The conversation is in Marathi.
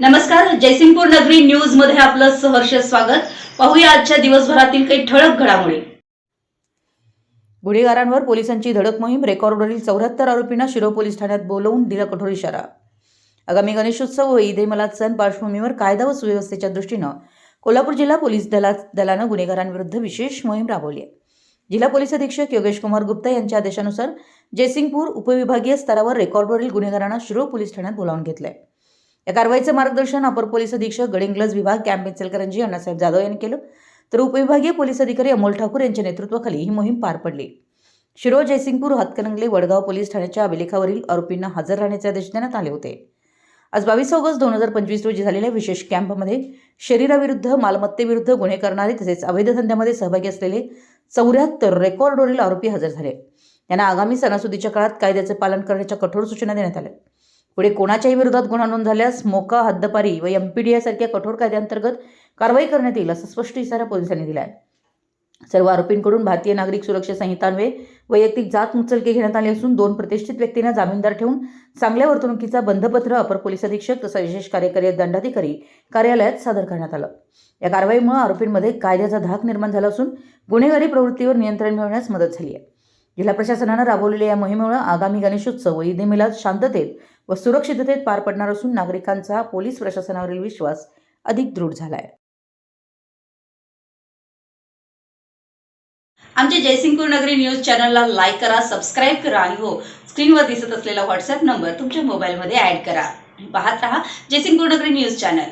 नमस्कार जयसिंगपूर नगरी न्यूजमध्ये आपलं सहर्ष स्वागत. पाहूया आजच्या दिवसभरातील काही ठळक घडामोडी. गुन्हेगारांवर पोलिसांची धडक मोहीम रेकॉर्डवरील चौऱ्याहत्तर आरोपींना शिरो पोलीस ठाण्यात बोलवून दिला कठोर इशारा. आगामी गणेशोत्सव व ईद मला सण पार्श्वभूमीवर कायदा व सुव्यवस्थेच्या दृष्टीनं कोल्हापूर जिल्हा पोलीस दला दलानं गुन्हेगारांविरुद्ध विशेष मोहीम राबवली आहे. जिल्हा पोलीस अधीक्षक योगेश कुमार गुप्ता यांच्या आदेशानुसार जयसिंगपूर उपविभागीय स्तरावर रेकॉर्डवरील गुन्हेगारांना शिरो पोलीस ठाण्यात बोलावून घेतलंय. या कारवाईचं मार्गदर्शन अपर पोलीस अधीक्षक गडिंग्लज विभाग कॅम्प इचलकरंजी अण्णासाहेब जाधव यांनी केलं. तर उपविभागीय पोलीस अधिकारी अमोल ठाकूर यांच्या नेतृत्वाखाली ही मोहीम पार पडली. शिरो जयसिंगपूर हातकणंगले वडगाव पोलीस ठाण्याच्या अभिलेखावरील आरोपींना हजर राहण्याचे आदेश देण्यात आले होते. आज बावीस ऑगस्ट दोन हजार पंचवीस रोजी झालेल्या विशेष कॅम्पमध्ये शरीराविरुद्ध मालमत्तेविरुद्ध गुन्हे करणारे तसेच अवैध धंद्यामध्ये सहभागी असलेले चौऱ्याहत्तर रेकॉर्डवरील आरोपी हजर झाले. त्यांना आगामी सणासुदीच्या काळात कायद्याचे पालन करण्याच्या कठोर सूचना देण्यात आल्या. पुढे कोणाच्याही विरोधात गुन्हा नोंद झाल्यास मोका हद्दपारी व एमपीडी यासारख्या कठोर कायद्यांतर्गत कारवाई करण्यात येईल असा स्पष्ट इशारा पोलिसांनी दिला आहे सर्व आरोपींकडून भारतीय नागरिक सुरक्षा संहितान्वये वैयक्तिक जात मुचलके घेण्यात आली असून दोन प्रतिष्ठित व्यक्तींना जामीनदार ठेवून चांगल्या वर्तणुकीचा बंधपत्र अपर पोलीस अधीक्षक तसा विशेष कार्यकारी दंडाधिकारी कार्यालयात सादर करण्यात आलं. या कारवाईमुळे आरोपींमध्ये कायद्याचा धाक निर्माण झाला असून गुन्हेगारी प्रवृत्तीवर नियंत्रण मिळवण्यास मदत झाली आहे. जिल्हा प्रशासनानं राबवलेल्या या मोहिमेमुळे आगामी गणेशोत्सव व ईद ए मिलाद शांततेत व सुरक्षिततेत पार पडणार असून नागरिकांचा पोलीस प्रशासनावरील विश्वास अधिक दृढ झाला आहे आमच्या जयसिंगपूर नगरी न्यूज चॅनलला लाईक करा सबस्क्राईब करा आणि हो स्क्रीनवर दिसत असलेला व्हॉट्सअप नंबर तुमच्या मोबाईलमध्ये ऍड करा. पाहत रहा जयसिंगपूर नगरी न्यूज चॅनल.